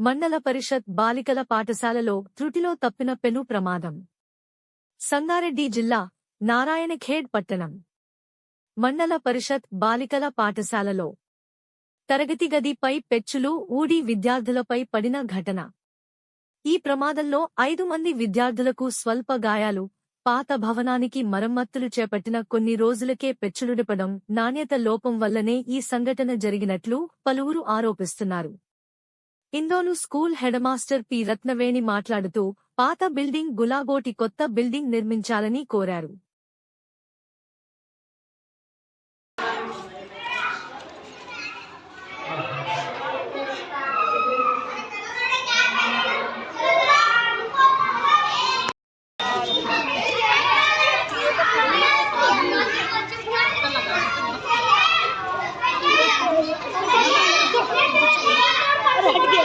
మండల పరిషత్ బాలికల పాఠశాలలో త్రుటిలో తప్పిన పెను ప్రమాదం. సంగారెడ్డి జిల్లా నారాయణఖేడ్ పట్టణం. మండల పరిషత్ బాలికల పాఠశాలలో. తరగతి గదిపై పెచ్చులు ఊడి విద్యార్థులపై పడిన ఘటన. ఈ ప్రమాదంలో ఐదు మంది విద్యార్థులకు స్వల్ప గాయాలు పాత భవనానికి మరమ్మత్తులు చేపట్టిన కొన్ని రోజులకే పెచ్చులుడిపడం నాణ్యత లోపం వల్లనే ఈ సంఘటన జరిగినట్లు పలువురు ఆరోపిస్తున్నారు. Indolu school headmaster P. Ratnaveni మాట్లాడుతూ పాత బిల్డింగ్ గులాగోటి కొత్త బిల్డింగ్ నిర్మించాలని కోరారు.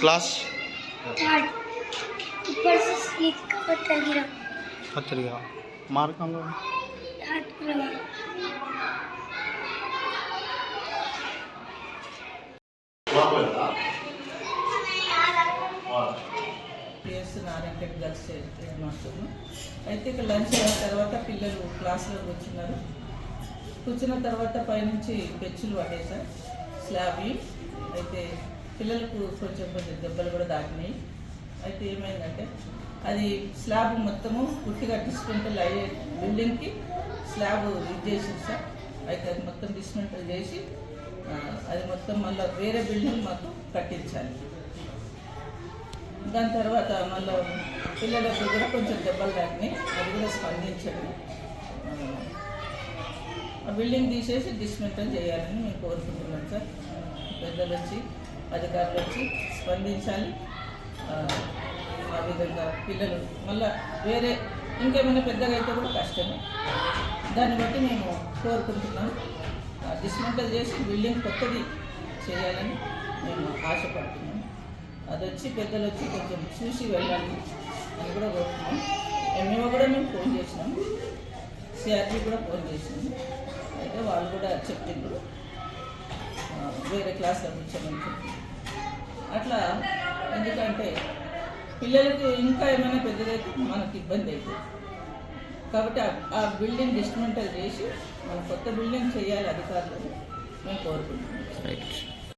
क्लास थर्ड ऊपर से स्लिप का पत्थर गिरा पत्थर गिरा मार कहाँ लगा? हाथ पर लगा పిఎస్ నారాయణ గర్ల్స్ హెడ్ మాస్టర్ను అయితే ఇక లంచ్ అయిన తర్వాత పిల్లలు క్లాస్లో కూర్చున్నారు కూర్చున్న తర్వాత పైనుంచి బెచ్చులు పడేసారు స్లాబ్వి అయితే పిల్లలకు కొంచెం కొంచెం దెబ్బలు కూడా దాటినాయి. అయితే ఏమైందంటే అది స్లాబ్ మొత్తము పుట్టిగా డిస్మెంటల్ అయ్యే బిల్డింగ్కి స్లాబ్ ఇది చేసింది సార్. అయితే అది మొత్తం డిస్మెంటల్ చేసి అది మొత్తం మళ్ళీ వేరే బిల్డింగ్ మాకు కట్టించాలి. దాని తర్వాత మళ్ళీ పిల్లలకు కూడా కొంచెం దెబ్బలు తాకినాయి అది కూడా స్పందించండి. ఆ బిల్డింగ్ తీసేసి డిస్మెంటల్ చేయాలని మేము కోరుకుంటున్నాం సార్. పెద్దలు వచ్చి అధికారులు వచ్చి స్పందించాలి. ఆ, విధంగా పిల్లలు మళ్ళా వేరే ఇంకేమైనా పెద్దగా అయితే కూడా కష్టమే. దాన్ని బట్టి మేము కోరుకుంటున్నాం. డిస్మెంటల్ చేసి బిల్డింగ్ కొత్తది చేయాలని మేము ఆశపడుతున్నాం. అది వచ్చి పెద్దలు వచ్చి కొంచెం చూసి వెళ్ళాలి అని కూడా కోరుతున్నాం. ఎంఏఓ కూడా మేము ఫోన్ చేసినాం. సిఆర్పి కూడా ఫోన్ చేసినాం. అయితే వాళ్ళు కూడా చెప్పిండ్రు. వేరే క్లాస్లో కూర్చోమని అట్లా ఎందుకంటే పిల్లలకి ఇంకా ఏమైనా పెద్దదైతే మనకి ఇబ్బంది అవుతుంది కాబట్టి ఆ- బిల్డింగ్ డిస్మెంటల్ చేసి మనం కొత్త బిల్డింగ్ చేయాలి అధికారులు మేము కోరుకుంటున్నాం.